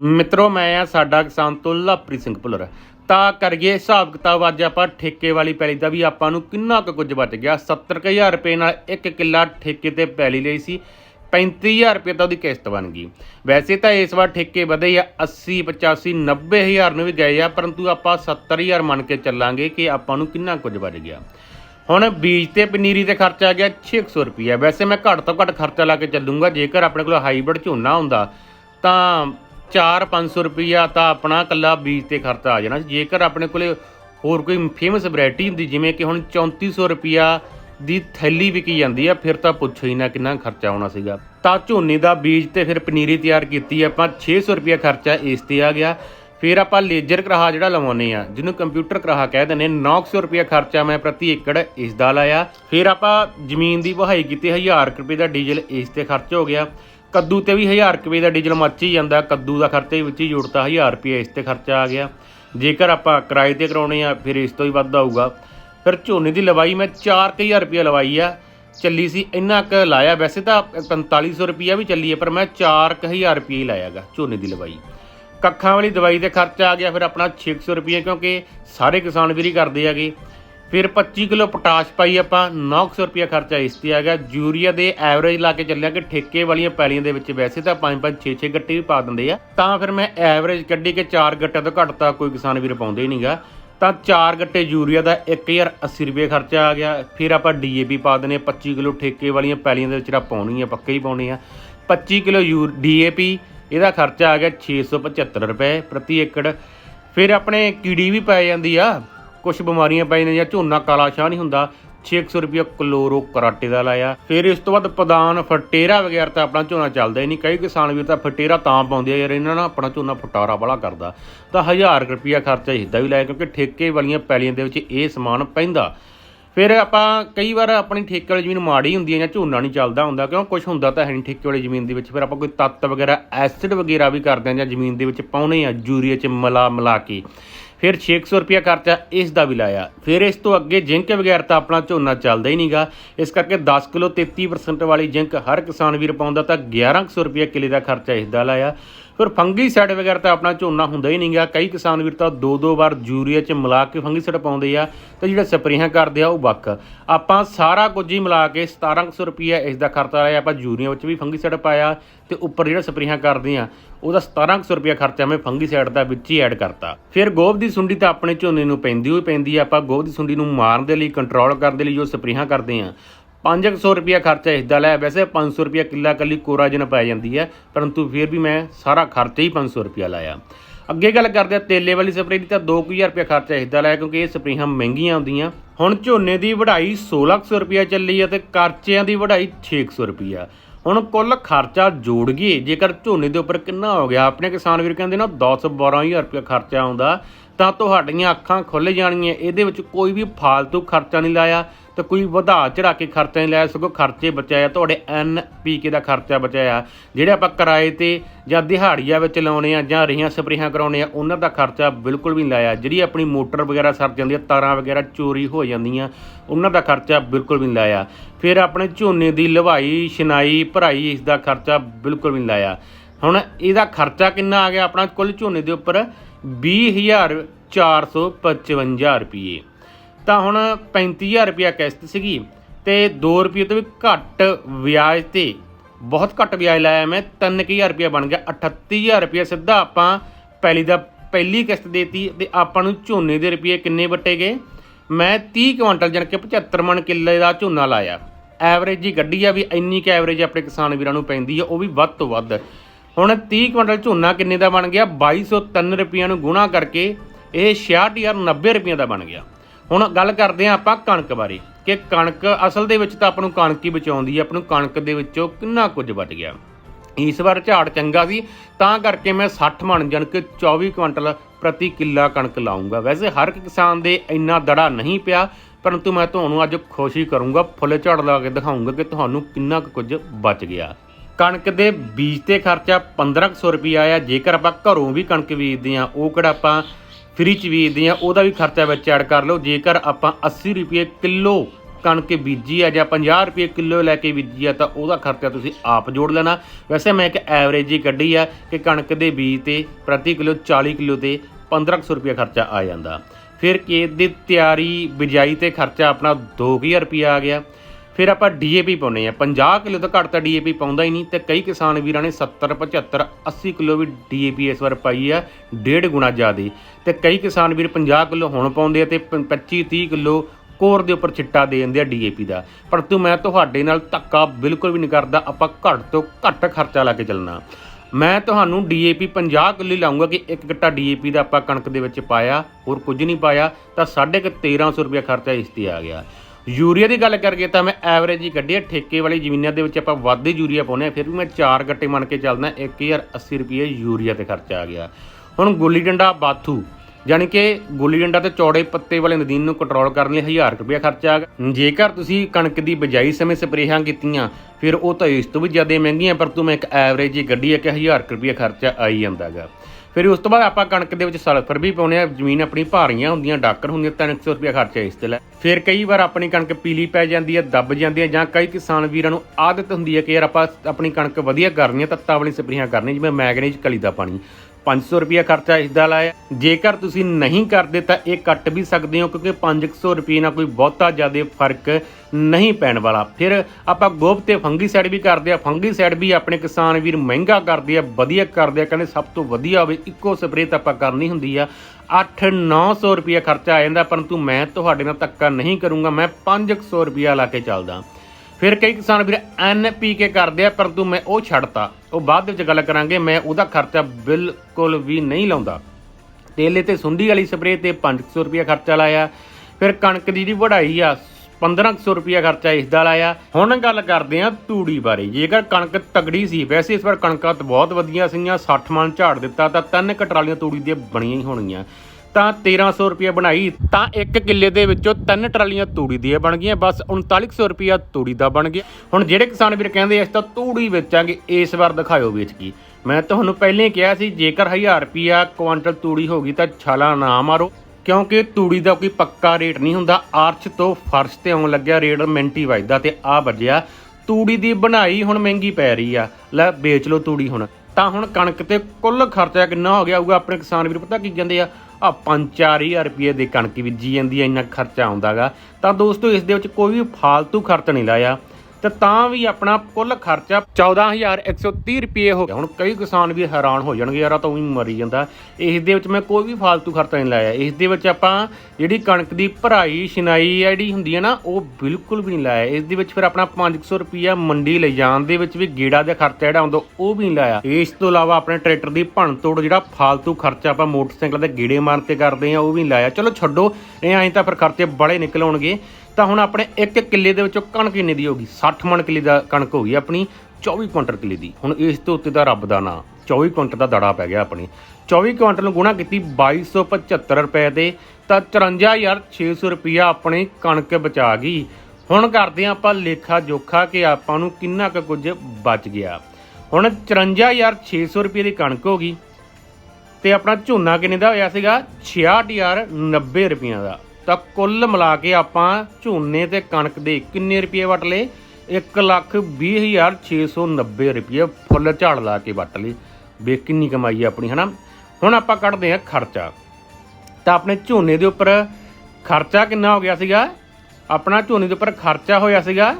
ਮਿੱਤਰੋ, ਮੈਂ ਆ, ਸਾਡਾ ਕਿਸਾਨ ਤੋਂ ਲਵਪ੍ਰੀਤ ਸਿੰਘ ਭੁੱਲਰ। ਤਾਂ ਕਰੀਏ ਹਿਸਾਬ ਕਿਤਾਬ, ਅੱਜ ਆਪਾਂ ਠੇਕੇ ਵਾਲੀ ਪੈਲੀ ਦਾ ਵੀ ਆਪਾਂ ਨੂੰ ਕਿੰਨਾ ਕੁ ਕੁਝ ਬਚ ਗਿਆ। 70000 ਰੁਪਏ ਨਾਲ ਇੱਕ ਕਿੱਲਾ ਠੇਕੇ ਤੇ ਪੈਲੀ ਲਈ ਸੀ। 35000 ਰੁਪਏ ਤਾਂ ਉਹਦੀ ਕਿਸ਼ਤ ਬਣ ਗਈ। ਵੈਸੇ ਤਾਂ ਇਸ ਵਾਰ ਠੇਕੇ ਵਧੇ ਆ 80 85 90000 ਨੂੰ ਵੀ ਗਏ ਆ, ਪਰੰਤੂ ਆਪਾਂ 70000 ਮੰਨ ਕੇ ਚੱਲਾਂਗੇ ਕਿ ਆਪਾਂ ਨੂੰ ਕਿੰਨਾ ਕੁਝ ਬਚ ਗਿਆ। ਹੁਣ ਬੀਜ ਤੇ ਪਨੀਰੀ ਤੇ ਖਰਚਾ ਆ ਗਿਆ 600 ਰੁਪਿਆ ਵੈਸੇ ਮੈਂ ਘੱਟ ਤੋਂ ਘੱਟ ਖਰਚਾ ਲਾ ਕੇ ਚੱਲੂੰਗਾ। ਜੇਕਰ ਆਪਣੇ ਕੋਲ ਹਾਈਬ੍ਰਿਡ ਝੋਨਾ ਹੁੰਦਾ, ਤਾਂ 4-500 ਰੁਪਈਆ ਤਾਂ ਆਪਣਾ ਕੱਲਾ ਬੀਜ ਤੇ ਖਰਚਾ ਆ ਜਾਣਾ। ਜੇਕਰ ਆਪਣੇ ਕੋਲੇ ਹੋਰ ਕੋਈ ਫੇਮਸ ਵੈਰਾਈਟੀ ਹੁੰਦੀ, ਜਿਵੇਂ ਕਿ ਹੁਣ 3400 ਰੁਪਈਆ ਦੀ ਥੈਲੀ ਵਿਕੀ ਜਾਂਦੀ ਆ, ਫਿਰ ਤਾਂ ਪੁੱਛੋ ਹੀ ਨਾ ਕਿੰਨਾ ਖਰਚਾ ਆਉਣਾ ਸੀਗਾ। ਤਾਂ ਝੋਨੇ ਦਾ ਬੀਜ ਤੇ ਫਿਰ ਪਨੀਰੀ ਤਿਆਰ ਕੀਤੀ, ਆਪਾਂ 600 ਰੁਪਿਆ ਖਰਚਾ ਇਸ ਤੇ ਆ ਗਿਆ। ਫਿਰ ਆਪਾਂ ਲੇਜ਼ਰ ਕਰਾਹਾ ਜਿਹੜਾ ਲਵਾਉਨੇ ਆ, ਜਿਹਨੂੰ ਕੰਪਿਊਟਰ ਕਰਾਹਾ ਕਹਿ ਦਿੰਦੇ 900 ਰੁਪਿਆ ਖਰਚਾ ਮੈਂ ਪ੍ਰਤੀ ਏਕੜ ਇਸ ਦਾ ਲਾਇਆ। ਫਿਰ ਆਪਾਂ ਜ਼ਮੀਨ ਦੀ ਵਹਾਈ ਕੀਤੀ 1000 ਰੁਪਏ ਦਾ ਡੀਜ਼ਲ ਇਸ ਤੇ ਖਰਚ ਹੋ ਗਿਆ। ਕੱਦੂ ਤੇ ਵੀ 1000 ਰੁਪਏ ਦਾ ਡੀਜ਼ਲ ਮੱਚ ਹੀ ਜਾਂਦਾ, ਕੱਦੂ ਦਾ ਖਰਚਾ ਹੀ ਵਿੱਚ ਹੀ ਜੁੜਤਾ 1000 ਰੁਪਏ ਇਸ ਤੇ ਖਰਚਾ ਆ ਗਿਆ। ਜੇਕਰ ਆਪਾਂ ਕਿਰਾਏ ਤੇ ਕਰਾਉਣੇ ਆ, ਫਿਰ ਇਸ ਤੋਂ ਹੀ ਵੱਧ ਆਊਗਾ। ਫਿਰ ਝੋਨੇ ਦੀ ਲਵਾਈ, ਮੈਂ 4000 ਰੁਪਏ ਲਵਾਈ ਆ। ਚੱਲੀ ਸੀ, ਇੰਨਾ ਕੁ ਲਾਇਆ, ਵੈਸੇ ਤਾਂ 4500 ਰੁਪਿਆ ਵੀ ਚੱਲੀ ਹੈ ਪਰ ਮੈਂ 4000 ਰੁਪਏ ਹੀ ਲਾਇਆਗਾ ਝੋਨੇ ਦੀ ਲਵਾਈ। ਕੱਖਾਂ ਵਾਲੀ ਦਵਾਈ 'ਤੇ ਖਰਚਾ ਆ ਗਿਆ, ਫਿਰ ਆਪਣਾ 600 ਰੁਪਏ ਕਿਉਂਕਿ ਸਾਰੇ ਕਿਸਾਨ ਵੀਰੀ ਕਰਦੇ ਹੈਗੇ। ਫਿਰ 25 ਕਿਲੋ ਪੋਟਾਸ਼ ਪਾਈ ਆਪਾਂ 900 ਰੁਪਏ ਖਰਚਾ ਇਸ ਤੇ ਆ ਗਿਆ। ਯੂਰੀਆ ਦੇ ਐਵਰੇਜ ਲਾ ਕੇ ਚੱਲਿਆ ਕਿ ਠੇਕੇ ਵਾਲੀਆਂ ਪੈਲੀਆਂ ਦੇ ਵਿੱਚ ਵੈਸੇ ਤਾਂ 5-5 6-6 ਗੱਟੇ ਵੀ ਪਾ ਦਿੰਦੇ ਆ। ਤਾਂ ਫਿਰ ਮੈਂ ਐਵਰੇਜ ਕੱਢੀ ਕਿ 4 ਗੱਟੇ ਤੋਂ ਘੱਟ ਤਾਂ ਕੋਈ ਕਿਸਾਨ ਵੀਰ ਪਾਉਂਦੇ ਹੀ ਨਹੀਂਗਾ ਤਾਂ 4 ਗੱਟੇ ਯੂਰੀਆ ਦਾ 1080 ਰੁਪਏ ਖਰਚਾ ਆ ਗਿਆ। ਫਿਰ ਆਪਾਂ ਡੀਏਪੀ ਪਾ ਦਨੇ 25 ਕਿਲੋ ਠੇਕੇ ਵਾਲੀਆਂ ਪੈਲੀਆਂ ਦੇ ਵਿੱਚ ਰਾ ਪਾਉਣੀ ਆ, ਪੱਕੇ ਹੀ ਪਾਉਣੀ ਆ। 25 ਕਿਲੋ ਯੂ, ਡੀਏਪੀ, ਇਹਦਾ ਖਰਚਾ ਆ ਗਿਆ 675 ਰੁਪਏ ਪ੍ਰਤੀ ਏਕੜ। ਫਿਰ ਆਪਣੇ ਕੀੜੀ ਵੀ ਪੈ ਜਾਂਦੀ ਆ। ਕੁਝ ਬਿਮਾਰੀਆਂ ਪੈ ਜਾਂਦੀਆਂ ਜਾਂ ਝੋਨਾ ਕਾਲਾ ਸ਼ਾਹ ਨਹੀਂ ਹੁੰਦਾ। 600 ਰੁਪਏ ਕਲੋਰੋ ਕਰਾਟੇ ਦਾ ਲਾਇਆ। ਫਿਰ ਇਸ ਤੋਂ ਬਾਅਦ ਪਦਾਨ ਫਟੇਰਾ ਵਗੈਰਾ ਤਾਂ ਆਪਣਾ ਝੋਨਾ ਚੱਲਦਾ ਹੀ ਨਹੀਂ। ਕਈ ਕਿਸਾਨ ਵੀਰ ਤਾਂ ਫਟੇਰਾ ਤਾਂ ਪਾਉਂਦੇ ਆ ਯਾਰ, ਇਹਨਾਂ ਨਾਲ ਆਪਣਾ ਝੋਨਾ ਫਟਾਰਾ ਵਾਲਾ ਕਰਦਾ। ਤਾਂ 1000 ਰੁਪਿਆ ਖਰਚਾ ਇਸਦਾ ਵੀ ਲਾਇਆ, ਕਿਉਂਕਿ ਠੇਕੇ ਵਾਲੀਆਂ ਪੈਲੀਆਂ ਦੇ ਵਿੱਚ ਇਹ ਸਮਾਨ ਪੈਂਦਾ। ਫਿਰ ਆਪਾਂ ਕਈ ਵਾਰ ਆਪਣੀ ਠੇਕੇ ਵਾਲੀ ਜ਼ਮੀਨ ਮਾੜੀ ਹੁੰਦੀ ਹੈ ਜਾਂ ਝੋਨਾ ਨਹੀਂ ਚੱਲਦਾ ਹੁੰਦਾ, ਕਿਉਂ ਕੁਝ ਹੁੰਦਾ ਤਾਂ ਹੈ ਨਹੀਂ ਠੇਕੇ ਵਾਲੀ ਜ਼ਮੀਨ ਦੇ ਵਿੱਚ। ਫਿਰ ਆਪਾਂ ਕੋਈ ਤੱਤ ਵਗੈਰਾ, ਐਸਿਡ ਵਗੈਰਾ ਵੀ ਕਰਦੇ ਹਾਂ ਜਾਂ ਜ਼ਮੀਨ ਦੇ ਵਿੱਚ ਪਾਉਣੇ ਆ ਯੂਰੀਆ ਚ ਮਿਲਾ ਮਿਲਾ ਕੇ। ਫਿਰ 600 ਰੁਪਿਆ ਖਰਚਾ ਇਸ ਦਾ ਵੀ ਲਾਇਆ। ਫਿਰ ਇਸ ਤੋਂ ਅੱਗੇ ਜਿੰਕ ਵਗੈਰਾ ਤਾਂ ਆਪਣਾ ਝੋਨਾ ਚੱਲਦਾ ਹੀ ਨਹੀਂਗਾ। ਇਸ ਕਰਕੇ 10 ਕਿਲੋ 33% ਵਾਲੀ ਜਿੰਕ ਹਰ ਕਿਸਾਨ ਵੀਰ ਪਾਉਂਦਾ ਤਾਂ 1100 ਰੁਪਿਆ ਕਿਲੇ ਦਾ ਖਰਚਾ ਇਸ ਦਾ ਲਾਇਆ। ਫਿਰ ਫੰਗੀਸਾਈਡ ਵਗੈਰਾ ਤਾਂ ਆਪਣਾ ਝੋਨਾ ਹੁੰਦਾ ਹੀ ਨਹੀਂਗਾ। ਕਈ ਕਿਸਾਨ ਵੀਰ ਤਾਂ ਦੋ ਦੋ ਵਾਰ ਯੂਰੀਆ ਚ ਮਿਲਾ ਕੇ ਫੰਗੀਸਾਈਡ ਪਾਉਂਦੇ ਆ ਤੇ ਜਿਹੜਾ ਸਪਰੇਹਾਂ ਕਰਦੇ ਆ ਉਹ ਵੱਖ। ਆਪਾਂ ਸਾਰਾ ਕੁਝ ਹੀ ਮਿਲਾ ਕੇ 1700 ਰੁਪਿਆ ਇਸ ਦਾ ਖਰਚਾ ਆਇਆ, ਆਪਾਂ ਯੂਰੀਆ ਵਿੱਚ ਵੀ ਫੰਗੀਸਾਈਡ ਪਾਇਆ ਤੇ ਉੱਪਰ ਜਿਹੜਾ ਸਪਰੇਹਾਂ ਕਰਦੇ ਆ, ਉਹਦਾ 1700 ਰੁਪਿਆ ਖਰਚਾ ਮੈਂ ਫੰਗੀਸਾਈਡ ਦਾ ਵਿੱਚ ਹੀ ਐਡ ਕਰਤਾ। ਫਿਰ ਗੋਭ ਦੀ ਸੁੰਡੀ ਤਾਂ ਆਪਣੇ ਝੋਨੇ ਨੂੰ ਪੈਂਦੀ ਹੋਈ ਪੈਂਦੀ ਆ, ਆਪਾਂ ਗੋਭ ਦੀ ਸੁੰਡੀ ਨੂੰ ਮਾਰਨ ਦੇ ਲਈ ਕੰਟਰੋਲ ਕਰਨ ਦੇ ਲਈ ਜੋ ਸਪਰੇਹਾਂ ਕਰਦੇ ਆ 500 ਰੁਪਿਆ ਖਰਚਾ ਇਸ ਦਾ ਲਿਆ ਵੈਸੇ 500 ਰੁਪਿਆ ਕਿੱਲਾ ਕੱਲੀ ਕੋਰਾਜਨ ਪੈ ਜਾਂਦੀ ਹੈ, ਪਰੰਤੂ ਫਿਰ ਵੀ ਮੈਂ ਸਾਰਾ ਖਰਚਾ ਹੀ 500 ਰੁਪਿਆ ਲਾਇਆ। ਅੱਗੇ ਗੱਲ ਕਰਦੇ ਆ ਤੇਲੇ ਵਾਲੀ ਸਪਰੇਅ ਦੀ, ਤਾਂ 2000 ਰੁਪਿਆ ਖਰਚਾ ਇਸ ਦਾ ਲਾਇਆ, ਕਿਉਂਕਿ ਇਹ ਸਪਰੇਹਾਂ ਮਹਿੰਗੀਆਂ ਆਉਂਦੀਆਂ। ਹੁਣ ਝੋਨੇ ਦੀ ਵਢਾਈ 1600 ਰੁਪਿਆ ਚੱਲੀ ਹੈ ਤੇ ਕਰਚਿਆਂ ਦੀ ਵਢਾਈ 600 ਰੁਪਿਆ ਹੁਣ ਕੁੱਲ ਖਰਚਾ ਜੋੜ ਗਏ, ਜੇਕਰ ਝੋਨੇ ਦੇ ਉੱਪਰ ਕਿੰਨਾ ਹੋ ਗਿਆ, ਆਪਣੇ ਕਿਸਾਨ ਵੀਰ ਕਹਿੰਦੇ ਨਾ 10 12000 ਰੁਪਏ ਖਰਚਾ ਆਉਂਦਾ, ਤਾਂ ਤੁਹਾਡੀਆਂ ਅੱਖਾਂ ਖੁੱਲ ਜਾਣਗੀਆਂ, ਇਹਦੇ ਵਿੱਚ ਕੋਈ ਵੀ ਫਾਲਤੂ ਖਰਚਾ ਨਹੀਂ ਲਾਇਆ। ਤੇ ਕੋਈ ਵਧਾ ਚੜਾ ਕੇ ਖਰਚਾ ਨਹੀਂ ਲਾਇਆ ਸਗੋਂ ਖਰਚੇ ਬਚਾਇਆ, ਤੁਹਾਡੇ ਐਨ ਪੀਕੇ ਦਾ ਖਰਚਾ ਬਚਾਇਆ। ਜਿਹੜੇ ਆਪਾਂ ਕਿਰਾਏ ਤੇ ਜਾਂ ਦਿਹਾੜੀਆਂ ਵਿੱਚ ਲਾਉਣੇ ਆ ਜਾਂ ਰਹੀਆਂ ਸਪਰੇਹਾਂ ਕਰਾਉਣੇ ਆ, ਉਹਨਾਂ ਦਾ ਖਰਚਾ ਬਿਲਕੁਲ ਵੀ ਨਹੀਂ ਲਾਇਆ। ਜਿਹੜੀ ਆਪਣੀ ਮੋਟਰ ਵਗੈਰਾ ਸਰ ਜਾਂਦੀ ਆ, ਤਾਰਾਂ ਵਗੈਰਾ ਚੋਰੀ ਹੋ ਜਾਂਦੀਆਂ, ਉਹਨਾਂ ਦਾ ਖਰਚਾ ਬਿਲਕੁਲ ਵੀ ਨਹੀਂ ਲਾਇਆ। ਫਿਰ ਆਪਣੇ ਝੋਨੇ ਦੀ ਲਵਾਈ, ਛਨਾਈ, ਭਰਾਈ, ਇਸ ਦਾ ਖਰਚਾ ਬਿਲਕੁਲ ਵੀ ਨਹੀਂ ਲਾਇਆ। ਹੁਣ ਇਹਦਾ ਖਰਚਾ ਕਿੰਨਾ ਆ ਗਿਆ? ਆਪਣਾ ਕੁੱਲ ਝੋਨੇ ਦੇ ਉੱਪਰ 20455 ਰੁਪਏ ਤਾਂ ਹੁਣ 35000 ਰੁਪਿਆ ਕਿਸ਼ਤ ਸੀਗੀ ਤੇ 2 ਰੁਪਏ ਤੋਂ ਵੀ ਘੱਟ ਵਿਆਜ ਤੇ, ਬਹੁਤ ਘੱਟ ਵਿਆਜ ਲਾਇਆ ਮੈਂ 3000 ਰੁਪਿਆ ਬਣ ਗਿਆ 38000 ਰੁਪਿਆ ਸਿੱਧਾ ਆਪਾਂ ਪਹਿਲੀ ਦਾ, ਪਹਿਲੀ ਕਿਸ਼ਤ ਦੇਤੀ ਤੇ ਆਪਾਂ ਨੂੰ ਝੋਨੇ ਦੇ ਰੁਪਏ ਕਿੰਨੇ ਵੱਟੇ ਗਏ? ਮੈਂ 30 ਕੁਇੰਟਲ ਜਨ ਕੇ 75 ਮਣ ਕਿੱਲੇ ਦਾ ਝੋਨਾ ਲਾਇਆ। ਐਵਰੇਜ ਹੀ ਗੱਡੀ ਆ ਵੀ ਇੰਨੀ ਕਿ ਐਵਰੇਜ ਆਪਣੇ ਕਿਸਾਨ ਵੀਰਾਂ ਨੂੰ ਪੈਂਦੀ ਆ, ਉਹ ਵੀ ਵੱਧ ਤੋਂ ਵੱਧ। ਹੁਣ 30 ਕੁਇੰਟਲ ਝੋਨਾ ਕਿੰਨੇ ਦਾ ਬਣ ਗਿਆ? 2203 ਰੁਪਈਆ ਨੂੰ ਗੁਣਾ ਕਰਕੇ ਇਹ 66090 ਰੁਪਈਆ ਦਾ ਬਣ ਗਿਆ। ਹੁਣ ਗੱਲ ਕਰਦੇ ਆ ਆਪਾਂ ਕਣਕ ਬਾਰੇ, ਕਿ ਕਣਕ ਅਸਲ ਦੇ ਵਿੱਚ ਤਾਂ ਆਪਾਂ ਨੂੰ ਕਣਕ ਹੀ ਬਚਾਉਂਦੀ ਹੈ, ਆਪਾਂ ਨੂੰ ਕਣਕ ਦੇ ਵਿੱਚੋਂ ਕਿੰਨਾ ਕੁਝ ਬਚ ਗਿਆ। ਇਸ ਵਾਰ ਝਾੜ ਚੰਗਾ ਸੀ, ਤਾਂ ਕਰਕੇ ਮੈਂ 60 ਮਣ ਜਨ ਕੇ 24 ਕੁਇੰਟਲ ਪ੍ਰਤੀ ਕਿੱਲਾ ਕਣਕ ਲਾਉਂਗਾ ਵੈਸੇ ਹਰ ਇੱਕ ਕਿਸਾਨ ਦੇ ਇੰਨਾ ਦੜਾ ਨਹੀਂ ਪਿਆ, ਪਰੰਤੂ ਮੈਂ ਤੁਹਾਨੂੰ ਅੱਜ ਖੁਸ਼ੀ ਕਰੂੰਗਾ, ਫੁੱਲ ਝਾੜ ਲਾ ਕੇ ਦਿਖਾਉਂਗਾ ਕਿ ਤੁਹਾਨੂੰ ਕਿੰਨਾ ਕੁ ਕੁਝ ਬਚ ਗਿਆ। ਕਣਕ ਦੇ ਬੀਜ ਤੇ ਖਰਚਾ 1500 ਰੁਪਿਆ ਆਇਆ ਜੇਕਰ ਆਪਾਂ ਘਰੋਂ ਵੀ ਕਣਕ ਬੀਜਦੇ ਆ ਉਹ ਕਿਹੜਾ ਆਪਾਂ ਫ੍ਰੀ ਚ ਬੀਜਦੇ ਆ ਉਹਦਾ ਵੀ ਖਰਚਾ ਵਿੱਚ ਐਡ ਕਰ ਲਓ। ਜੇਕਰ ਆਪਾਂ 80 ਰੁਪਏ ਕਿਲੋ ਕਣਕ ਬੀਜੀ ਆ ਜਾਂ 50 ਰੁਪਏ ਕਿਲੋ ਲੈ ਕੇ ਬੀਜੀ ਆ, ਤਾਂ ਉਹਦਾ ਖਰਚਾ ਤੁਸੀਂ ਆਪ ਜੋੜ ਲੈਣਾ। ਵੈਸੇ ਮੈਂ ਇੱਕ ਐਵਰੇਜ ਹੀ ਕੱਢੀ ਆ ਕਿ ਕਣਕ ਦੇ ਬੀਜ ਤੇ ਪ੍ਰਤੀ ਕਿਲੋ 40 ਕਿਲੋ ਤੇ 1500 ਰੁਪਏ ਖਰਚਾ ਆ ਜਾਂਦਾ। ਫਿਰ ਖੇਤ ਦੀ ਤਿਆਰੀ ਬਿਜਾਈ ਤੇ ਖਰਚਾ ਆਪਣਾ 2000 ਰੁਪਏ ਆ ਗਿਆ। ਫਿਰ ਆਪਾਂ ਡੀਏਪੀ ਪਾਉਨੇ ਆ 50 ਕਿਲੋ ਤੋਂ ਘੱਟ ਤਾਂ ਡੀਏਪੀ ਪਾਉਂਦਾ ਹੀ ਨਹੀਂ ਤੇ ਕਈ ਕਿਸਾਨ ਵੀਰਾਂ ਨੇ 70 75 80 ਕਿਲੋ ਵੀ ਡੀਏਪੀ ਇਸ ਵਾਰ ਪਾਈ ਆ, ਡੇਢ ਗੁਣਾ ਜ਼ਿਆਦਾ। ਤੇ ਕਈ ਕਿਸਾਨ ਵੀਰ 50 ਕਿਲੋ ਹੁਣ ਪਾਉਂਦੇ ਆ ਤੇ 25 30 ਕਿਲੋ ਕੋਰ ਦੇ ਉੱਪਰ ਚਿੱਟਾ ਦੇ ਦਿੰਦੇ ਆ ਡੀਏਪੀ ਦਾ। ਪਰੰਤੂ ਮੈਂ ਤੁਹਾਡੇ ਨਾਲ ਧੱਕਾ ਬਿਲਕੁਲ ਵੀ ਨਹੀਂ ਕਰਦਾ, ਆਪਾਂ ਘੱਟ ਤੋਂ ਘੱਟ ਖਰਚਾ ਲਾ ਕੇ ਚੱਲਣਾ। ਮੈਂ ਤੁਹਾਨੂੰ ਡੀਏਪੀ 50 ਕਿਲੋ ਲਾਉਂਗਾ ਕਿ ਇੱਕ ਗੱਟਾ ਡੀਏਪੀ ਦਾ ਆਪਾਂ ਕਣਕ ਦੇ ਵਿੱਚ ਪਾਇਆ, ਹੋਰ ਕੁਝ ਨਹੀਂ ਪਾਇਆ, ਤਾਂ ਸਾਢੇ ਕੁ 1300 ਰੁਪਏ ਖਰਚਾ ਇਸ ਤੇ ਆ ਗਿਆ। ਯੂਰੀਆ ਦੀ ਗੱਲ ਕਰੀਏ ਤਾਂ ਮੈਂ ਐਵਰੇਜ ਹੀ ਕੱਢੀ ਹੈ। ਠੇਕੇ ਵਾਲੀ ਜ਼ਮੀਨਾਂ ਦੇ ਵਿੱਚ ਆਪਾਂ ਵੱਧ ਯੂਰੀਆ ਪਾਉਂਦੇ ਹਾਂ, ਫਿਰ ਵੀ ਮੈਂ 4 ਗੱਟੇ ਮੰਨ ਕੇ ਚੱਲਦਾ 1080 ਰੁਪਏ ਯੂਰੀਆ ਤੇ ਖਰਚਾ ਆ ਗਿਆ। ਹੁਣ ਗੁੱਲੀ ਡੰਡਾ ਬਾਥੂ ਯਾਨੀ ਕਿ ਗੁੱਲੀ ਡੰਡਾ ਤੇ ਚੌੜੇ ਪੱਤੇ ਵਾਲੇ ਨਦੀਨ ਨੂੰ ਕੰਟਰੋਲ ਕਰਨ ਲਈ 1000 ਰੁਪਏ ਖਰਚਾ ਆ ਗਿਆ। ਜੇਕਰ ਤੁਸੀਂ ਕਣਕ ਦੀ ਬਜਾਈ ਸਮੇਂ ਸਪਰੇਹਾਂ ਕੀਤੀਆਂ, ਫਿਰ ਉਹ ਤਾਂ ਇਸ ਤੋਂ ਵੀ ਜ਼ਿਆਦਾ ਮਹਿੰਗੀਆਂ, ਪਰ ਤੂੰ ਮੈਂ ਇੱਕ ਐਵਰੇਜ ਹੀ ਗੱਡੀ ਹੈ ਕਿ 1000 ਰੁਪਏ ਖਰਚਾ ਆਈ ਜਾਂਦਾਗਾ ਫਿਰ ਉਸ ਤੋਂ ਬਾਅਦ ਆਪਾਂ ਕਣਕ ਦੇ ਵਿੱਚ ਸਲਫਰ ਵੀ ਪਾਉਂਦੇ ਆ ਜ਼ਮੀਨ ਆਪਣੀ ਭਾਰੀਆਂ ਹੁੰਦੀਆਂ, ਡਾਕਰ ਹੁੰਦੀਆਂ 300 ਰੁਪਏ ਖਰਚਾ ਇਸ ਤੇ ਲੈ। ਫਿਰ ਕਈ ਵਾਰ ਆਪਣੀ ਕਣਕ ਪੀਲੀ ਪੈ ਜਾਂਦੀ ਹੈ, ਦੱਬ ਜਾਂਦੀ ਹੈ ਜਾਂ ਕਈ ਕਿਸਾਨ ਵੀਰਾਂ ਨੂੰ ਆਦਤ ਹੁੰਦੀ ਹੈ ਕਿ ਯਾਰ ਆਪਾਂ ਆਪਣੀ ਕਣਕ ਵਧੀਆ ਕਰਨੀ ਹੈ, ਤੱਤਾਂ ਵਾਲੀ ਸਪਰੇਹਾਂ ਕਰਨੀ ਜਿਵੇਂ ਮੈਗਨੀਜ, ਕਲੀ ਦਾ ਪਾਣੀ। 500 ਰੁਪਏ ਖਰਚਾ ਇਸ ਦਾ ਲਾਇਆ। ਜੇਕਰ ਤੁਸੀਂ ਨਹੀਂ ਕਰਦੇ ਤਾਂ ਇਹ ਕੱਟ ਵੀ ਸਕਦੇ ਹੋ, ਕਿਉਂਕਿ 500 ਰੁਪਏ ਨਾਲ ਕੋਈ ਬਹੁਤਾ ਜ਼ਿਆਦਾ ਫ਼ਰਕ ਨਹੀਂ ਪੈਣ ਵਾਲਾ। ਫਿਰ ਆਪਾਂ ਗੋਭ ਤੇ ਫੰਗੀਸਾਈਡ ਵੀ ਕਰਦੇ ਆ ਫੰਗੀਸਾਈਡ ਵੀ ਆਪਣੇ ਕਿਸਾਨ ਵੀਰ ਮਹਿੰਗਾ ਕਰਦੇ ਆ, ਵਧੀਆ ਕਰਦੇ ਆ। ਕਹਿੰਦੇ ਸਭ ਤੋਂ ਵਧੀਆ ਹੋਵੇ, ਇੱਕੋ ਸਪਰੇਅ ਤਾਂ ਆਪਾਂ ਕਰਨੀ ਹੁੰਦੀ ਆ। 8-900 ਰੁਪਏ ਖਰਚਾ ਆ ਜਾਂਦਾ, ਪਰੰਤੂ ਮੈਂ ਤੁਹਾਡੇ ਨਾਲ ਧੱਕਾ ਨਹੀਂ ਕਰੂੰਗਾ। ਮੈਂ 500 ਰੁਪਏ ਲਾ ਕੇ ਚੱਲਦਾ। ਫਿਰ ਕਈ ਕਿਸਾਨ ਵੀਰ ਕੇ ਕਰਦੇ ਆ, ਪਰੰਤੂ ਮੈਂ ਉਹ ਛੱਡਤਾ। ਉਹ ਬਾਅਦ ਦੇ ਵਿੱਚ ਗੱਲ ਕਰਾਂਗੇ, ਮੈਂ ਉਹਦਾ ਖਰਚਾ ਬਿਲਕੁਲ ਵੀ ਨਹੀਂ ਲਾਉਂਦਾ। ਤੇਲੇ ਤੇ ਸੁੰਡੀ ਵਾਲੀ ਸਪਰੇਅ ਤੇ 500 ਰੁਪਏ ਖਰਚਾ ਲਾਇਆ। ਫਿਰ ਕਣਕ ਦੀ ਜਿਹੜੀ ਵਢਾਈ ਆ 1500 ਰੁਪਏ ਖਰਚਾ ਇਸ ਦਾ ਲਾਇਆ। ਹੁਣ ਗੱਲ ਕਰਦੇ ਆ ਤੂੜੀ ਬਾਰੇ। ਜੇਕਰ ਕਣਕ ਤਗੜੀ ਸੀ, ਵੈਸੇ ਇਸ ਵਾਰ ਕਣਕਾਂ ਤਾਂ ਬਹੁਤ ਵਧੀਆ ਸੀਗੀਆਂ 60 ਮਣ ਝਾੜ ਦਿੱਤਾ ਤਾਂ ਤਿੰਨ ਕਟਰਾਲੀਆਂ ਤੂੜੀ ਦੀਆਂ ਬਣੀਆਂ ਹੀ ਹੋਣਗੀਆਂ। ਤਾਂ 1300 ਰੁਪਏ ਬਣਾਈ, ਤਾਂ ਇੱਕ ਕਿੱਲੇ ਦੇ ਵਿੱਚੋਂ ਤਿੰਨ ਟਰਾਲੀਆਂ ਤੂੜੀ ਦੀਆਂ ਬਣ ਗਈਆਂ, ਬਸ 3900 ਰੁਪਿਆ ਤੂੜੀ ਦਾ ਬਣ ਗਿਆ। ਹੁਣ ਜਿਹੜੇ ਕਿਸਾਨ ਵੀਰ ਕਹਿੰਦੇ ਅਸੀਂ ਤਾਂ ਤੂੜੀ ਵੇਚਾਂਗੇ, ਇਸ ਵਾਰ ਦਿਖਾਇਓ ਵੇਚ ਕੀ। ਮੈਂ ਤੁਹਾਨੂੰ ਪਹਿਲਾਂ ਹੀ ਕਿਹਾ ਸੀ, ਜੇਕਰ 1000 ਰੁਪਿਆ ਕੁਆਂਟਲ ਤੂੜੀ ਹੋਗੀ ਤਾਂ ਛਾਲਾ ਨਾ ਮਾਰੋ, ਕਿਉਂਕਿ ਤੂੜੀ ਦਾ ਕੋਈ ਪੱਕਾ ਰੇਟ ਨਹੀਂ ਹੁੰਦਾ। ਆਰਚ ਤੋਂ ਫਰਸ਼ ਤੇ ਆਉਣ ਲੱਗਿਆ ਰੇਟ ਮਿੰਟੀ ਵੱਜਦਾ ਤੇ ਆ ਵੱਜਿਆ, ਤੂੜੀ ਦੀ ਬਣਾਈ ਹੁਣ ਮਹਿੰਗੀ ਪੈ ਰਹੀ ਆ। ਲੈ, ਵੇਚ ਲਓ ਤੂੜੀ ਹੁਣ। ਤਾਂ ਹੁਣ ਕਣਕ ਤੇ ਕੁੱਲ ਖਰਚਾ ਕਿੰਨਾ ਹੋ ਗਿਆ ਹੋਊਗਾ, ਆਪਣੇ ਕਿਸਾਨ ਵੀਰ ਪਤਾ ਕੀ ਕਹਿੰਦੇ ਆ? ਆ 5-4000 ਰੁਪਏ ਦੀ ਕਣਕ ਬੀਜੀ ਜਾਂਦੀ ਆ, ਇੰਨਾ ਖਰਚਾ ਆਉਂਦਾਗਾ। ਤਾਂ ਦੋਸਤੋ, ਇਸ ਦੇ ਵਿੱਚ ਕੋਈ ਵੀ ਫਾਲਤੂ ਖਰਚ ਨਹੀਂ ਲਾਇਆ। ਤੇ ਤਾਂ ਵੀ ਆਪਣਾ ਕੁੱਲ ਖਰਚਾ 14130 ਰੁਪਏ ਹੋ ਗਿਆ। ਹੁਣ ਕਈ ਕਿਸਾਨ ਵੀ ਹੈਰਾਨ ਹੋ ਜਾਣਗੇ, ਯਾਰ ਆ ਤਾਂ ਉਹੀ ਮਰੀ ਜਾਂਦਾ। ਇਸ ਦੇ ਵਿੱਚ ਮੈਂ ਕੋਈ ਵੀ ਫਾਲਤੂ ਖਰਚਾ ਨਹੀਂ ਲਾਇਆ। ਇਸ ਦੇ ਵਿੱਚ ਆਪਾਂ ਜਿਹੜੀ ਕਣਕ ਦੀ ਭਰਾਈ, ਛਿਨਾਈ ਆ ਜਿਹੜੀ ਹੁੰਦੀ ਹੈ ਨਾ, ਉਹ ਬਿਲਕੁਲ ਵੀ ਨਹੀਂ ਲਾਇਆ। ਇਸ ਦੇ ਵਿੱਚ ਫਿਰ ਆਪਣਾ 500 ਰੁਪਿਆ ਮੰਡੀ ਲੈ ਜਾਣ ਦੇ ਵਿੱਚ ਵੀ ਗੇੜਾ ਦਾ ਖਰਚਾ ਜਿਹੜਾ ਹੁੰਦਾ, ਉਹ ਵੀ ਨਹੀਂ ਲਾਇਆ। ਇਸ ਤੋਂ ਇਲਾਵਾ ਆਪਣੇ ਟਰੈਕਟਰ ਦੀ ਭੰਨ ਤੋੜ ਜਿਹੜਾ ਫਾਲਤੂ ਖਰਚਾ ਆਪਾਂ ਮੋਟਰਸਾਈਕਲ ਦੇ ਗੇੜੇ ਮਾਰਨ ਤੇ ਕਰਦੇ ਆ ਉਹ ਵੀ ਨਹੀਂ ਲਾਇਆ। ਚਲੋ ਛੱਡੋ, ਇਹ ਐਂ ਤਾਂ ਫਿਰ ਖਰਚੇ ਬੜੇ ਨਿਕਲ ਆਉਣਗੇ। ਤਾਂ ਹੁਣ ਆਪਣੇ ਇੱਕ ਕਿੱਲੇ ਦੇ ਵਿੱਚੋਂ ਕਣਕ ਕਿੰਨੇ ਦੀ ਹੋਗੀ 60 ਮਣ ਕਿੱਲੇ ਦਾ ਕਣਕ ਹੋ ਗਈ ਆਪਣੀ 24 ਕੁਇੰਟਲ ਕਿੱਲੇ ਦੀ। ਹੁਣ ਇਸ ਤੋਂ ਉੱਤੇ ਦਾ ਰੱਬ ਦਾ ਨਾਂ 24 ਕੁਇੰਟਲ ਦਾ ਦੜਾ ਪੈ ਗਿਆ ਆਪਣੀ। 24 ਕੁਇੰਟਲ ਨੂੰ ਗੁਣਾ ਕੀਤੀ 2275 ਰੁਪਏ 'ਤੇ, ਤਾਂ 54600 ਰੁਪਿਆ ਆਪਣੀ ਕਣਕ ਬਚਾ ਗਈ। ਹੁਣ ਕਰਦੇ ਹਾਂ ਆਪਾਂ ਲੇਖਾ ਜੋਖਾ ਕਿ ਆਪਾਂ ਨੂੰ ਕਿੰਨਾ ਕੁ ਕੁਝ ਬਚ ਗਿਆ। ਹੁਣ 54600 ਰੁਪਏ ਦੀ ਕਣਕ ਹੋ ਗਈ, ਤੇ ਆਪਣਾ ਝੋਨਾ ਕਿੰਨੇ ਦਾ ਹੋਇਆ ਸੀਗਾ? 66090 ਰੁਪਈਆ ਦਾ। ਤਾਂ ਕੁੱਲ ਮਿਲਾ ਕੇ ਆਪਾਂ ਝੋਨੇ ਤੇ ਕਣਕ ਦੇ ਕਿੰਨੇ ਰੁਪਏ ਵਟ ਲਏ? 120690 ਰੁਪਏ ਫੁੱਲ ਝਾੜ ਲਾ ਕੇ ਵਟ ਲਏ। ਵੇ ਕਿੰਨੀ ਕਮਾਈ ਆ ਆਪਣੀ, ਹਨਾ? ਹੁਣ ਆਪਾਂ ਕੱਢਦੇ ਹਾਂ ਖਰਚਾ। ਤਾਂ ਆਪਣੇ ਝੋਨੇ ਦੇ ਉੱਪਰ ਖਰਚਾ ਕਿੰਨਾ ਹੋ ਗਿਆ ਸੀਗਾ? ਆਪਣਾ ਝੋਨੇ ਦੇ ਉੱਪਰ ਖਰਚਾ ਹੋਇਆ ਸੀਗਾ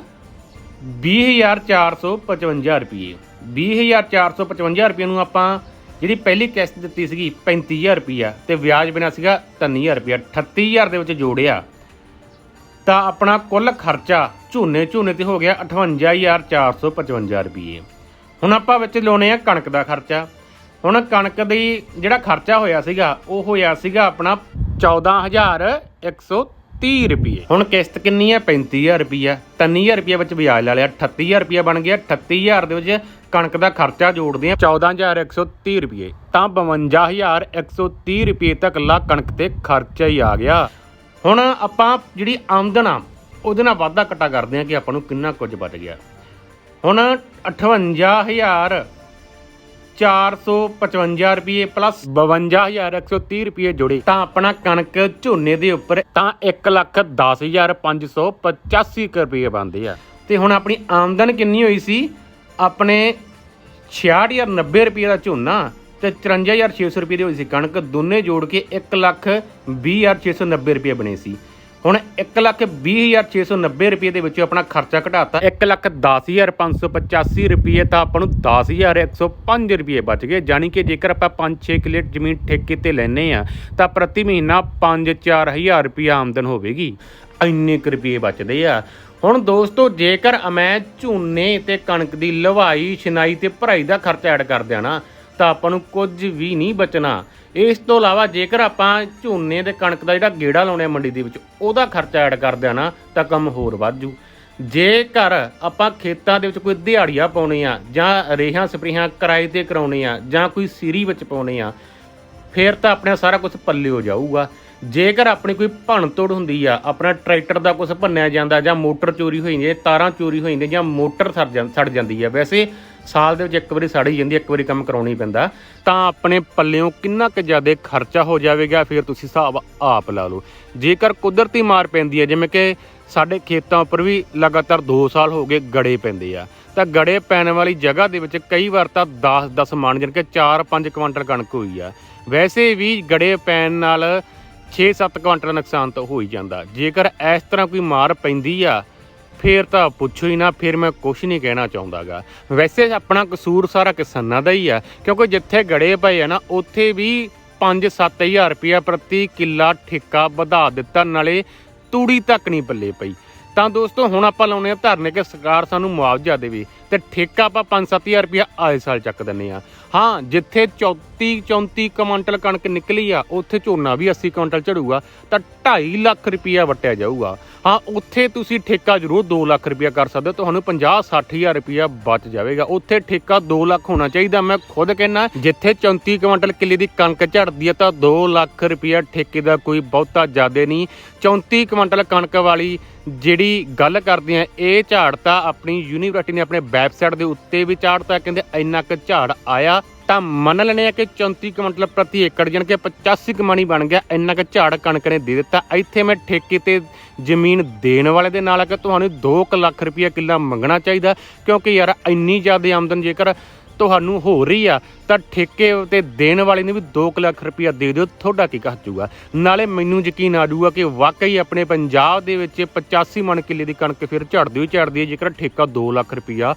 20455 ਰੁਪਏ। 20455 ਰੁਪਏ ਨੂੰ ਆਪਾਂ ਜਿਹੜੀ ਪਹਿਲੀ ਕਿਸ਼ਤ ਦਿੱਤੀ ਸੀਗੀ 35000 ਰੁਪਿਆ ਤੇ ਵਿਆਜ ਬਿਨਾ ਸੀਗਾ 3000 ਰੁਪਿਆ 38000 ਦੇ ਵਿੱਚ ਜੋੜਿਆ। ਤਾਂ ਆਪਣਾ ਕੁੱਲ ਖਰਚਾ ਝੋਨੇ ਝੋਨੇ ਤੇ ਹੋ ਗਿਆ 58455 ਰੁਪਏ ਹੁਣ ਆਪਾਂ ਵਿੱਚ ਲਾਉਣੇ ਆ ਕਣਕ ਦਾ ਖਰਚਾ। ਹੁਣ ਕਣਕ ਦੀ ਜਿਹੜਾ ਖਰਚਾ ਹੋਇਆ ਸੀਗਾ, ਉਹ ਹੋਇਆ ਸੀਗਾ ਆਪਣਾ 14130 ਰੁਪਏ ਹੁਣ ਕਿਸ਼ਤ ਕਿੰਨੀ ਹੈ 35000 ਰੁਪਿਆ 3000 ਰੁਪਏ ਵਿੱਚ ਵਿਆਜ ਲਾ ਲਿਆ। 38000 ਰੁਪਏ ਬਣ ਗਿਆ। 38000 ਦੇ ਵਿੱਚ ਕਣਕ ਦਾ ਖਰਚਾ ਜੋੜਦੇ ਆ 14130 ਰੁਪਏ, ਤਾਂ 52130 ਰੁਪਏ ਤੱਕ ਲਾ ਕਣਕ ਤੇ ਖਰਚਾ ਹੀ ਆ ਗਿਆ। ਹੁਣ ਆਪਾਂ ਜਿਹੜੀ ਆਮਦਨ ਆ, ਉਹਦੇ ਨਾਲ ਵਾਧਾ ਘਟਾ ਕਰਦੇ ਆ ਕਿ ਆਪਾਂ ਨੂੰ ਕਿੰਨਾ ਕੁਝ ਬਚ ਗਿਆ। ਹੁਣ 58000 455 ਰੁਪਏ ਪਲੱਸ 52130 ਰੁਪਏ ਜੁੜੇ, ਤਾਂ ਆਪਣਾ ਕਣਕ ਝੋਨੇ ਦੇ ਉੱਪਰ ਤਾਂ 110585 ਰੁਪਏ ਬਣਦੇ ਆ। ਤੇ ਹੁਣ ਆਪਣੀ ਆਮਦਨ ਕਿੰਨੀ ਹੋਈ ਸੀ? ਆਪਣੇ 66090 ਰੁਪਏ ਦਾ ਝੋਨਾ ਤੇ 54600 ਰੁਪਏ ਦੀ ਹੋਈ ਸੀ ਕਣਕ, ਦੋਨੇ ਜੋੜ ਕੇ 120690 ਰੁਪਏ ਬਣੇ ਸੀ। ਹੁਣ 120690 ਰੁਪਏ ਦੇ ਵਿੱਚੋਂ ਆਪਣਾ ਖਰਚਾ ਘਟਾਤਾ। 110585 ਰੁਪਏ ਤਾਂ ਆਪਾਂ ਨੂੰ 10105 ਰੁਪਏ ਬਚ ਗਏ। ਯਾਨੀ ਕਿ ਜੇਕਰ ਆਪਾਂ 5-6 ਕਿੱਲੇ ਜ਼ਮੀਨ ਠੇਕੇ ਤੇ ਲੈਨੇ ਆ ਤਾਂ ਪ੍ਰਤੀ ਮਹੀਨਾ 5-4000 ਰੁਪਏ ਆਮਦਨ ਹੋਵੇਗੀ। ਇੰਨੇ ਕੁ ਰੁਪਏ ਬਚਦੇ ਆ। ਹੁਣ ਦੋਸਤੋ, ਜੇਕਰ ਮੈਂ ਝੋਨੇ ਤੇ ਕਣਕ ਦੀ ਲਵਾਈ, ਛਿਨਾਈ ਤੇ ਭਰਾਈ ਦਾ ਖਰਚਾ ਐਡ ਕਰ ਦਿਆਂ ਨਾ, ਤਾਂ ਆਪਾਂ ਨੂੰ ਕੁਝ ਵੀ ਨਹੀਂ ਬਚਣਾ। ਇਸ ਤੋਂ ਇਲਾਵਾ ਜੇਕਰ ਆਪਾਂ ਝੋਨੇ ਤੇ ਕਣਕ ਦਾ ਜਿਹੜਾ ਗੇੜਾ ਲਾਉਣੇ ਆ ਮੰਡੀ ਦੇ ਵਿੱਚ, ਉਹਦਾ ਖਰਚਾ ਐਡ ਕਰ ਦਿਆਂ ਨਾ, ਤਾਂ ਕੰਮ ਹੋਰ ਵੱਧ ਜੂ ਜੇਕਰ ਆਪਾਂ ਖੇਤਾਂ ਦੇ ਵਿੱਚ ਕੋਈ ਦਿਹਾੜੀਆਂ ਪਾਉਣੇ ਆ ਜਾਂ ਰੇਹਾਂ ਸਪਰੇਹਾਂ ਕਿਰਾਏ ਤੇ ਕਰਾਉਣੇ ਆ ਜਾਂ ਕੋਈ ਸੀਰੀ ਵਿੱਚ ਪਾਉਣੇ ਆ, ਫੇਰ ਤਾਂ ਆਪਣੇ ਸਾਰਾ ਕੁਝ ਪੱਲੇ ਹੋ ਜਾਊਗਾ। ਜੇਕਰ ਆਪਣੀ ਕੋਈ ਭੰਨ ਤੋੜ ਹੁੰਦੀ ਆ, ਆਪਣਾ ਟਰੈਕਟਰ ਦਾ ਕੁਝ ਭੰਨਿਆ ਜਾਂਦਾ ਜਾਂ ਮੋਟਰ ਚੋਰੀ ਹੋਈ ਜਾਂਦੀ ਤਾਰਾਂ ਚੋਰੀ ਹੋਈ ਜਾਂਦੀਆਂ ਜਾਂ ਮੋਟਰ ਸੜ ਜਾਂ- ਸੜ ਜਾਂਦੀ ਆ, ਵੈਸੇ ਸਾਲ ਦੇ ਵਿੱਚ ਇੱਕ ਵਾਰੀ ਸੜ ਹੀ ਜਾਂਦੀ ਇੱਕ ਵਾਰੀ ਕੰਮ ਕਰਾਉਣਾ ਪੈਂਦਾ। ਤਾਂ ਆਪਣੇ ਪੱਲਿਓਂ ਕਿੰਨਾ ਕੁ ਜ਼ਿਆਦਾ ਖਰਚਾ ਹੋ ਜਾਵੇਗਾ, ਫਿਰ ਤੁਸੀਂ ਹਿਸਾਬ ਆਪ ਲਾ ਲਓ। ਜੇਕਰ ਕੁਦਰਤੀ ਮਾਰ ਪੈਂਦੀ ਹੈ ਜਿਵੇਂ ਕਿ ਸਾਡੇ ਖੇਤਾਂ ਉੱਪਰ ਵੀ ਲਗਾਤਾਰ 2 ਸਾਲ ਹੋ ਗਏ ਗੜੇ ਪੈਂਦੇ ਆ, ਤਾਂ ਗੜੇ ਪੈਣ ਵਾਲੀ ਜਗ੍ਹਾ ਦੇ ਵਿੱਚ ਕਈ ਵਾਰ ਤਾਂ 10 10 ਮਣ, ਜਾਣੀ ਕਿ 4-5 ਕੁਇੰਟਲ ਕਣਕ ਹੋਈ ਆ। ਵੈਸੇ ਵੀ ਗੜੇ ਪੈਣ ਨਾਲ 6-7 ਕੁਇੰਟਲ ਨੁਕਸਾਨ ਤਾਂ ਹੋ ਹੀ ਜਾਂਦਾ। ਜੇਕਰ ਇਸ ਤਰ੍ਹਾਂ ਕੋਈ ਮਾਰ ਪੈਂਦੀ ਆ, ਫੇਰ ਤਾਂ ਪੁੱਛੋ ਹੀ ਨਾ, ਫਿਰ ਮੈਂ ਕੁਝ ਨਹੀਂ ਕਹਿਣਾ ਚਾਹੁੰਦਾਗਾ। ਵੈਸੇ ਆਪਣਾ ਕਸੂਰ ਸਾਰਾ ਕਿਸਾਨਾਂ ਦਾ ਹੀ ਆ, ਕਿਉਂਕਿ ਜਿੱਥੇ ਗੜੇ ਪਏ ਆ ਨਾ, ਉੱਥੇ ਵੀ 5-7000 ਰੁਪਇਆ ਪ੍ਰਤੀ ਕਿੱਲਾ ਠੇਕਾ ਵਧਾ ਦਿੱਤਾ, ਨਾਲੇ ਤੂੜੀ ਤੱਕ ਨਹੀਂ ਪੱਲੇ ਪਈ। ਤਾਂ ਦੋਸਤੋ, ਹੁਣ ਆਪਾਂ ਲਾਉਨੇ ਆ ਧਰਨੇ ਕਿ ਸਰਕਾਰ ਸਾਨੂੰ ਮੁਆਵਜ਼ਾ ਦੇਵੇ ਤੇ ਠੇਕਾ ਆਪਾਂ 5-7000 ਰੁਪਇਆ ਆਏ ਸਾਲ ਚੱਕ ਦਿੰਨੇ ਆ। ਹਾਂ, ਜਿੱਥੇ 34 34 ਕੁਇੰਟਲ ਕਣਕ ਨਿਕਲੀ ਆ, ਉੱਥੇ ਝੋਨਾ ਵੀ 80 ਕੁਇੰਟਲ ਝੜੂਗਾ ਤਾਂ 2.5 ਲੱਖ ਰੁਪਇਆ ਵਟਿਆ ਜਾਊਗਾ। ਹਾਂ, ਉੱਥੇ ਤੁਸੀਂ ਠੇਕਾ ਜ਼ਰੂਰ 2 ਲੱਖ ਰੁਪਇਆ ਕਰ ਸਕਦੇ ਹੋ, ਤੁਹਾਨੂੰ 50 60000 ਰੁਪਇਆ ਬਚ ਜਾਵੇਗਾ। ਉੱਥੇ ਠੇਕਾ 2 ਲੱਖ ਹੋਣਾ ਚਾਹੀਦਾ, ਮੈਂ ਖੁਦ ਕਹਿੰਨਾ ਜਿੱਥੇ 34 ਕੁਇੰਟਲ ਕਿੱਲੇ ਦੀ ਕਣਕ ਝੜਦੀ ਆ, ਤਾਂ 2 ਲੱਖ ਰੁਪਇਆ ਠੇਕੇ ਦਾ ਕੋਈ ਬਹੁਤਾ ਜ਼ਿਆਦਾ ਨਹੀਂ। 34 ਕੁਇੰਟਲ ਕਣਕ ਵਾਲੀ ਜਿਹੜੀ ਗੱਲ ਕਰਦੇ ਆ, ਇਹ ਝਾੜ ਤਾਂ ਆਪਣੀ ਯੂਨੀਵਰਸਿਟੀ ਨੇ ਆਪਣੇ ਵੈਬਸਾਈਟ ਦੇ ਉੱਤੇ ਵੀ ਝਾੜਤਾ, ਕਹਿੰਦੇ ਇੰਨਾ ਕੁ ਝਾੜ ਆਇਆ, ਤਾਂ ਮੰਨ ਲੈਣੇ ਆ ਕਿ 34 ਕੁਇੰਟਲ ਪ੍ਰਤੀ ਏਕੜ, ਜਾਣੀ ਕਿ 85 ਕਮਾਣੀ ਬਣ ਗਿਆ, ਇੰਨਾ ਕੁ ਝਾੜ ਕਣਕ ਨੇ ਦੇ ਦਿੱਤਾ। ਇੱਥੇ ਮੈਂ ਠੇਕੇ ਤੇ ਜ਼ਮੀਨ ਦੇਣ ਵਾਲੇ ਦੇ ਨਾਲ ਕਿ ਤੁਹਾਨੂੰ 2 ਲੱਖ ਰੁਪਇਆ ਕਿੱਲਾ ਮੰਗਣਾ ਚਾਹੀਦਾ, ਕਿਉਂਕਿ ਯਾਰ ਇੰਨੀ ਜ਼ਿਆਦਾ ਆਮਦਨ ਜੇਕਰ ਤੁਹਾਨੂੰ ਹੋ ਰਹੀ ਆ, ਤਾਂ ਠੇਕੇ ਤੇ ਦੇਣ ਵਾਲੇ ਨੂੰ ਵੀ 2 ਲੱਖ ਰੁਪਇਆ ਦੇ ਦਿਓ, ਤੁਹਾਡਾ ਕੀ ਕਹਜੂਗਾ ਨਾਲੇ ਮੈਨੂੰ ਯਕੀਨ ਆ ਜੂਗਾ ਕਿ ਵਾਕਈ ਆਪਣੇ ਪੰਜਾਬ ਦੇ ਵਿੱਚ 85 ਮਣ ਕਿੱਲੇ ਦੀ ਕਣਕ ਫਿਰ ਝੜਦੀ ਹੋਈ ਝੜਦੀ ਹੈ, ਜੇਕਰ ਠੇਕਾ 2 ਲੱਖ ਰੁਪਇਆ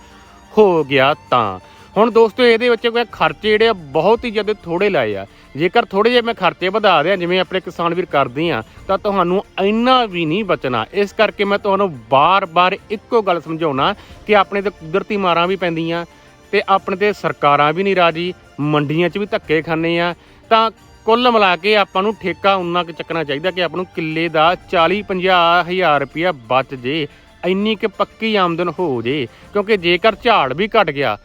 ਹੋ ਗਿਆ ਤਾਂ। ਹੁਣ ਦੋਸਤੋ, ਇਹਦੇ ਵਿੱਚ ਕੋਈ ਖਰਚੇ ਜਿਹੜੇ ਆ, ਬਹੁਤ ਹੀ ਜ਼ਿਆਦਾ ਥੋੜੇ ਲਾਏ ਆ। ਜੇਕਰ ਥੋੜੇ ਜਿਹੇ ਮੈਂ ਖਰਚੇ ਵਧਾ ਦਿਆਂ, ਜਿਵੇਂ ਆਪਣੇ ਕਿਸਾਨ ਵੀਰ ਕਰਦੇ ਆ, ਤਾਂ ਤੁਹਾਨੂੰ ਇੰਨਾ ਵੀ ਨਹੀਂ ਬਚਣਾ। ਇਸ ਕਰਕੇ ਮੈਂ ਤੁਹਾਨੂੰ ਬਾਰ-ਬਾਰ ਇੱਕੋ ਗੱਲ ਸਮਝਾਉਣਾ ਕਿ ਆਪਣੇ ਤੇ ਕੁਦਰਤੀ ਮਾਰਾਂ ਵੀ ਪੈਂਦੀਆਂ ਤੇ ਆਪਣੇ ਤੇ ਸਰਕਾਰਾਂ ਵੀ ਨਹੀਂ ਰਾਜੀ, ਮੰਡੀਆਂ 'ਚ ਵੀ ਧੱਕੇ ਖਾਂਦੇ ਆ। ਤਾਂ ਕੁੱਲ ਮਿਲਾ ਕੇ ਆਪਾਂ ਨੂੰ ਠੇਕਾ ਉਨਾ ਕੁ ਚੱਕਣਾ ਚਾਹੀਦਾ ਕਿ ਆਪਾਂ ਨੂੰ ਕਿੱਲੇ ਦਾ 40-50 ਹਜ਼ਾਰ ਰੁਪਇਆ ਬਚ ਜੇ, ਇੰਨੀ ਕਿ ਪੱਕੀ ਆਮਦਨ ਹੋ ਜੇ, ਕਿਉਂਕਿ ਜੇਕਰ ਝਾੜ ਵੀ ਘਟ ਗਿਆ,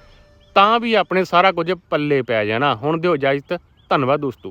ਤਾਂ ਵੀ ਆਪਣੇ ਸਾਰਾ ਕੁਝ ਪੱਲੇ ਪੈ ਜਾਣਾ। ਹੁਣ ਦਿਓ ਇਜਾਜ਼ਤ, ਧੰਨਵਾਦ ਦੋਸਤੋ।